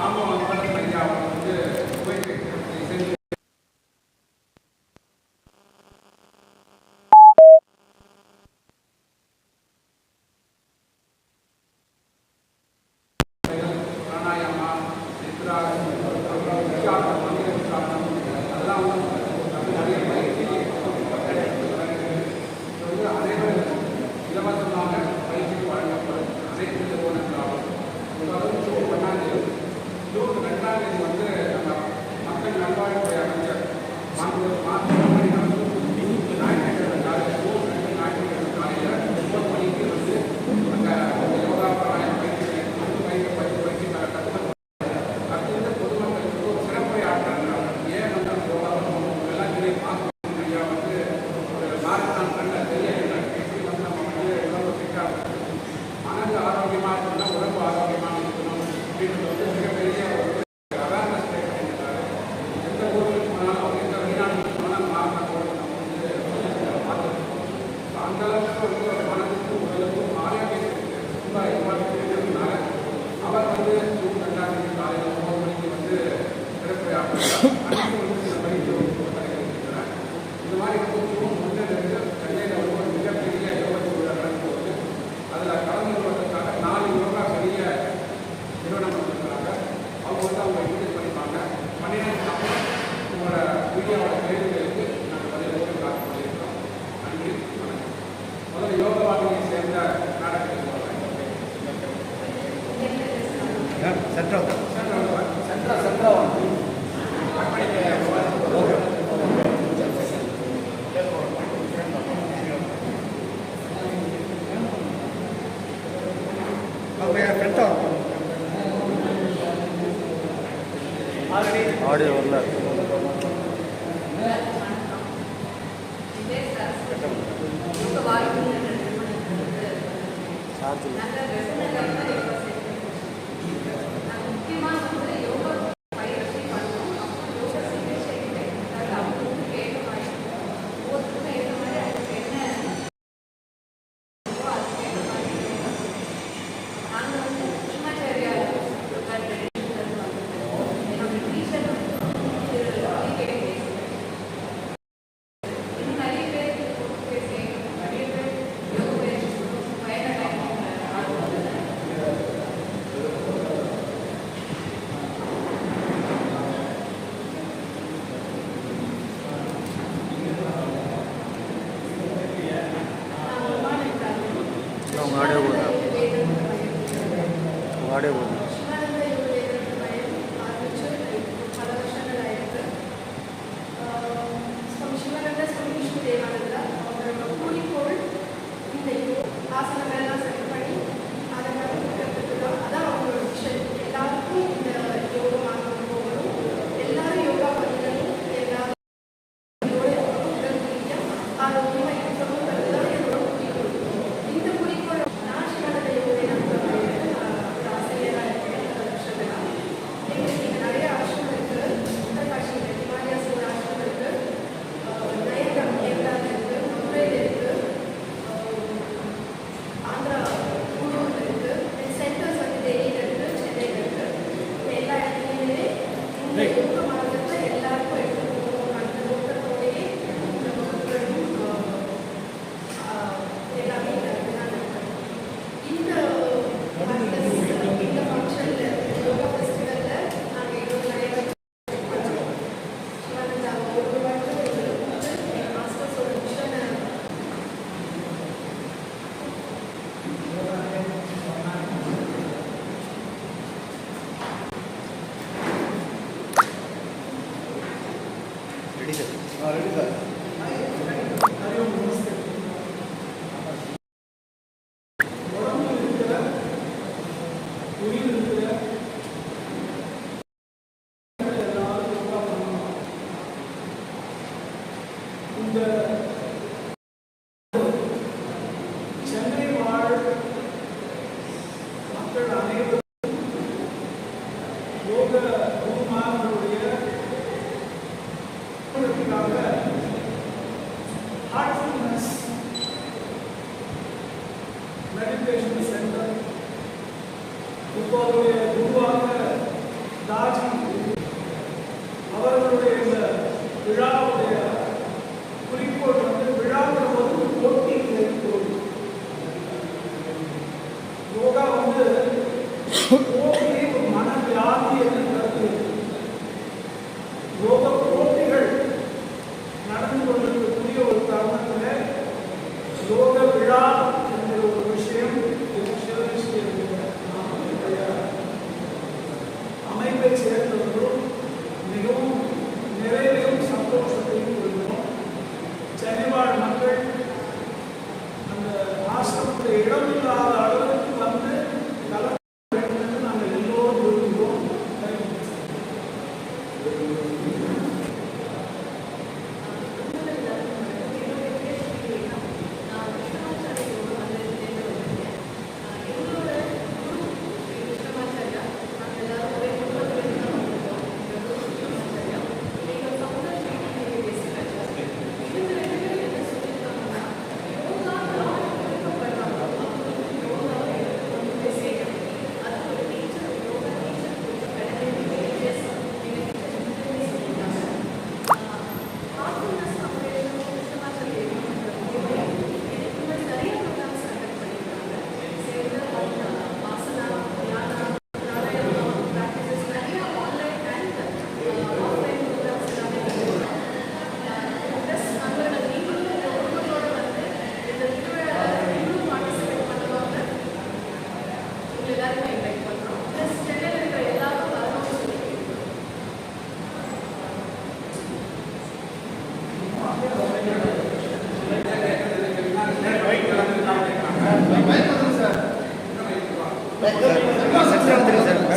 நாம வந்து How? வாடகை போதும் வாடகை போதும் ready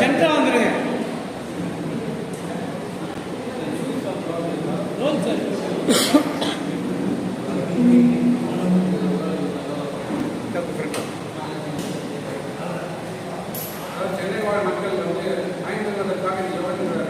சென்டரா வந்துருங்க சென்னை வாழ் மக்கள் வந்து ஐந்து காலையில் வந்து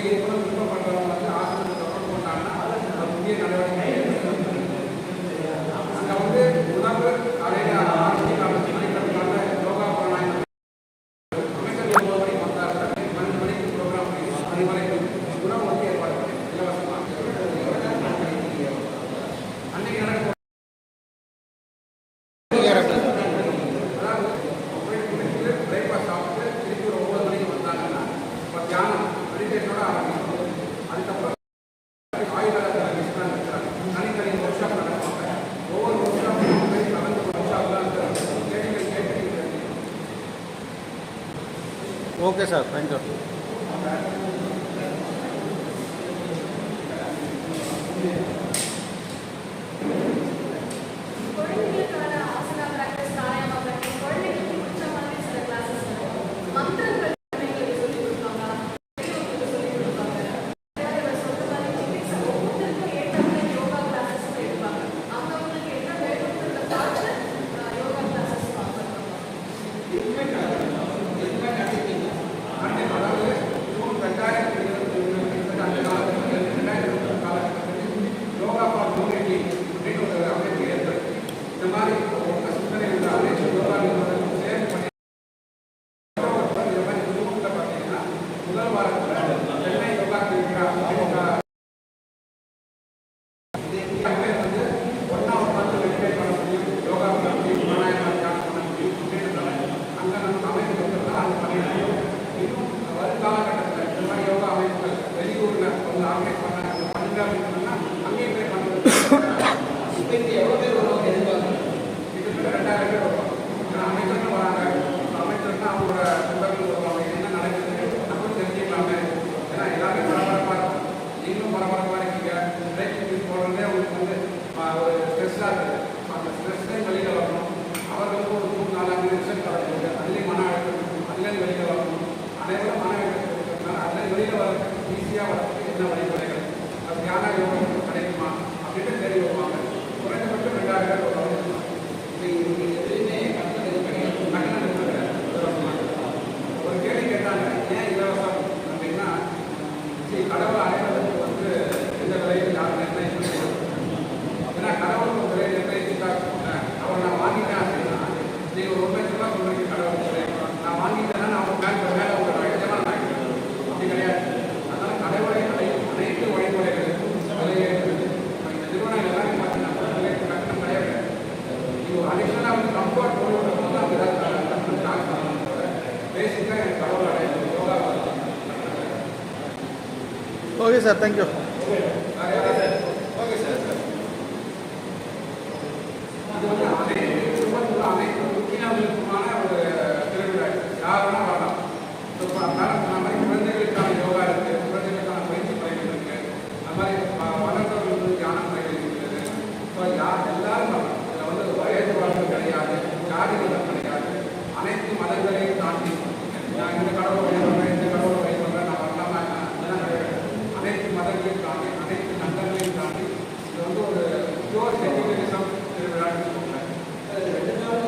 விருப்பம் பண்ணுறவங்க வந்து ஆஸ்பத்திரி தொடர்பு கொண்டாங்கன்னா அதை முக்கிய நடவடிக்கை okay sir thank you Okay sir thank you okay sir thank you முக்கியமான ஒரு திருவிழா யாருன்னா வரலாம் வந்து ஒரு பியூர் செக்யூலரிசம் திருவிழான்னு சொல்லுவாங்க